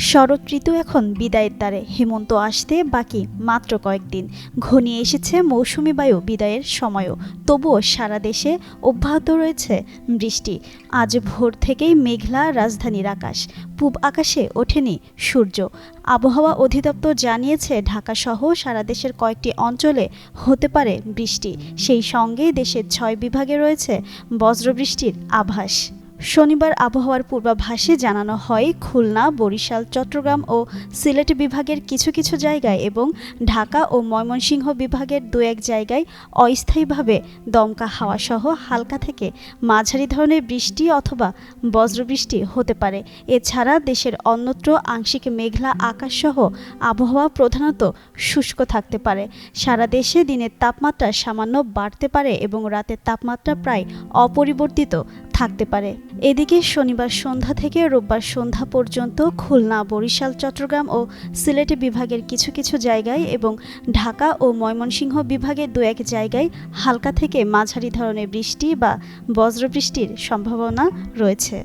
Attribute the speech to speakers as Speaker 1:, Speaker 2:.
Speaker 1: শরৎ ঋতু এখন বিদায়ের দ্বারে। হেমন্ত আসতে বাকি মাত্র কয়েকদিন। ঘনিয়ে এসেছে মৌসুমি বায়ু বিদায়ের সময়ও। তবুও সারা দেশে অব্যাহত রয়েছে বৃষ্টি। আজ ভোর থেকেই মেঘলা রাজধানীর আকাশ। পূব আকাশে ওঠেনি সূর্য। আবহাওয়া অধিদপ্তর জানিয়েছে, ঢাকাসহ সারা দেশের কয়েকটি অঞ্চলে হতে পারে বৃষ্টি। সেই সঙ্গে দেশের ছয় বিভাগে রয়েছে বজ্রবৃষ্টির আভাস। শনিবার আবহাওয়ার পূর্বাভাসে জানানো হয়, খুলনা, বরিশাল, চট্টগ্রাম ও সিলেট বিভাগের কিছু কিছু জায়গায় এবং ঢাকা ও ময়মনসিংহ বিভাগের দু এক জায়গায় অস্থায়ীভাবে দমকা হাওয়াসহ হালকা থেকে মাঝারি ধরনের বৃষ্টি অথবা বজ্রবৃষ্টি হতে পারে। এছাড়া দেশের অন্যত্র আংশিক মেঘলা আকাশসহ আবহাওয়া প্রধানত শুষ্ক থাকতে পারে। সারা দেশে দিনের তাপমাত্রা সামান্য বাড়তে পারে এবং রাতের তাপমাত্রা প্রায় অপরিবর্তিত থাকতে পারে। এদিকে শনিবার সন্ধ্যা থেকে রোববার সন্ধ্যা পর্যন্ত খুলনা, বরিশাল, চট্টগ্রাম ও সিলেটে বিভাগের কিছু কিছু জায়গায় এবং ঢাকা ও ময়মনসিংহ বিভাগের দু এক জায়গায় হালকা থেকে মাঝারি ধরনের বৃষ্টি বা বজ্রবৃষ্টির সম্ভাবনা রয়েছে।